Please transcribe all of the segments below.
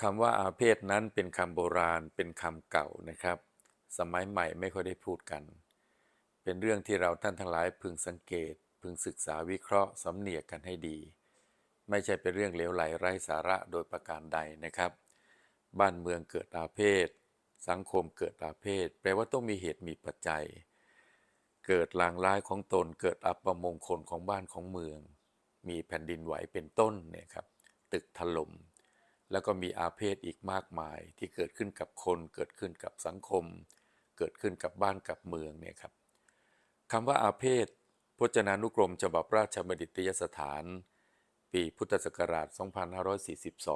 คำว่าอาเพศนั้นเป็นคำโบราณเป็นคำเก่านะครับ สมัยใหม่ไม่ค่อยได้พูดกัน เป็นเรื่องที่เราท่านทั้งหลายพึงสังเกต พึงศึกษาวิเคราะห์สำเนียกกันให้ดี ไม่ใช่เป็นเรื่องเลวไหลไร้สาระโดยประการใดนะครับ บ้านเมืองเกิดอาเพศ สังคมเกิดอาเพศ แปลว่าต้องมีเหตุมีปัจจัย เกิดลางร้ายของตนเกิดอัปมงคลของบ้านของเมือง มีแผ่นดินไหวเป็นต้นเนี่ยครับตึกถล่ม แล้วก็มีอาเพศอีกมากมายที่เกิดขึ้นกับคน เกิดขึ้นกับสังคม เกิดขึ้นกับบ้านกับเมืองเนี่ยครับคำว่าอาเพศพจนานุกรมฉบับราชบัณฑิตยสถาน ปีพุทธศักราช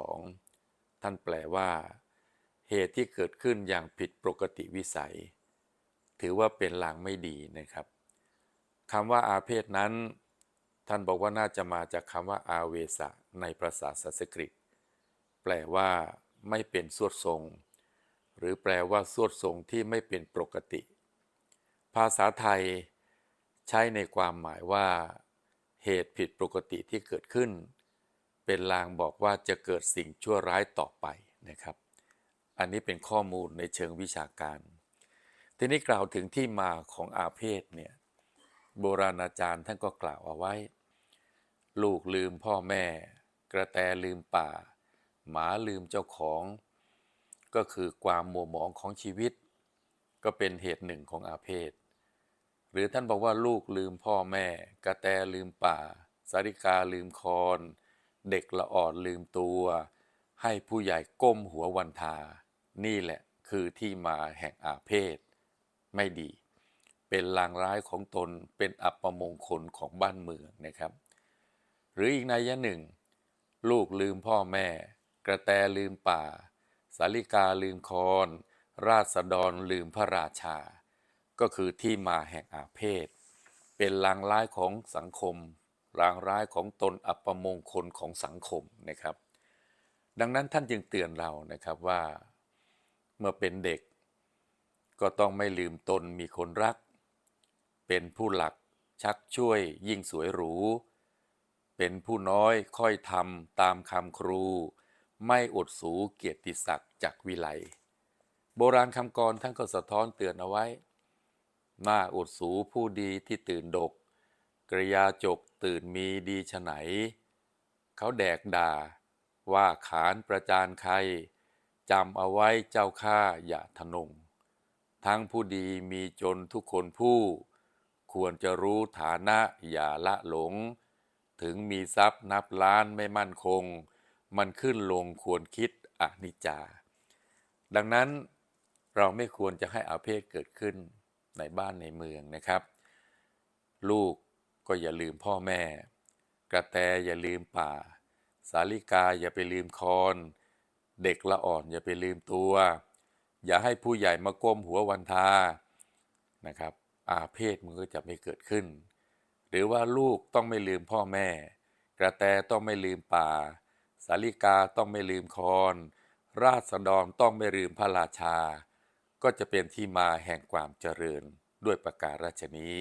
2542 ท่านแปลว่า เหตุที่เกิดขึ้นอย่างผิดปกติวิสัย ถือว่าเป็นลางไม่ดีนะครับคำว่าอาเพศนั้น ท่านบอกว่าน่าจะมาจากคำว่าอาเวสะในภาษาสันสกฤต แปลว่าไม่เป็นสวดทรง หรือแปลว่าสวดทรงที่ไม่เป็นปกติ ภาษาไทย ใช้ในความหมายว่า เหตุผิดปกติที่เกิดขึ้น เป็นลางบอกว่าจะเกิดสิ่งชั่วร้ายต่อไปนะครับ อันนี้เป็นข้อมูลในเชิงวิชาการ ทีนี้กล่าวถึงที่มาของอาเพศเนี่ยโบราณอาจารย์ท่านก็กล่าวเอาไว้ ลูกลืมพ่อแม่ กระแตลืมป่า หมาลืมเจ้าของ ก็คือความมัวหมองของชีวิต ก็เป็นเหตุหนึ่งของอาเพศ หรือท่านบอกว่าลูกลืมพ่อแม่ กระแตลืมป่า สาริกาลืมคอน เด็กละอ่อนลืมตัว ให้ผู้ใหญ่ก้มหัววันทา นี่แหละคือที่มาแห่งอาเพศ ไม่ดี เป็นลางร้ายของตนเป็นอัปมงคลของบ้านเมืองนะครับ หรืออีกนัยยะหนึ่ง ลูกลืมพ่อแม่ ระแตลืมป่า สาลิกาลืมคอนราษฎรลืมพระราชา ก็คือที่มาแห่งอาเพศ เป็นลางร้ายของสังคมลางร้ายของตนอัปมงคลของสังคมนะครับ ดังนั้นท่านจึงเตือนเรานะครับว่า เมื่อเป็นเด็ก ก็ต้องไม่ลืมตนมีคนรัก เป็นผู้หลักชักช่วยยิ่งสวยหรู เป็นผู้น้อยค่อยทำตามคำครู ไม่อดสูเกียรติศักดิ์จากวิไล โบราณคำกรท่านก็สะท้อนเตือนเอาไว้ หน้าอดสูผู้ดีที่ตื่นดก กริยาจกตื่นมีดีฉไหน เขาแดกด่า ว่าขานประจานใครจำเอาไว้เจ้าข้าอย่าทะนง ทั้งผู้ดีมีจนทุกคนผู้ ควรจะรู้ฐานะอย่าละหลง ถึงมีทรัพย์นับล้านไม่มั่นคง มันขึ้นลงควรคิดอนิจจา ดังนั้นเราไม่ควรจะให้อาเพศเกิดขึ้นในบ้านในเมืองนะครับ ลูกก็อย่าลืมพ่อแม่ กระแตอย่าลืมป่า สาลิกาอย่าไปลืมคอน เด็กละอ่อนอย่าไปลืมตัว อย่าให้ผู้ใหญ่มาก้มหัววันทานะครับ อาเพศมันก็จะไม่เกิดขึ้น หรือว่าลูกต้องไม่ลืมพ่อแม่ กระแตต้องไม่ลืมป่า สาลิกาต้องไม่ลืมคอน ราษฎรต้องไม่ลืมพระราชา ก็จะเป็นที่มาแห่งความเจริญด้วยประการราชนี้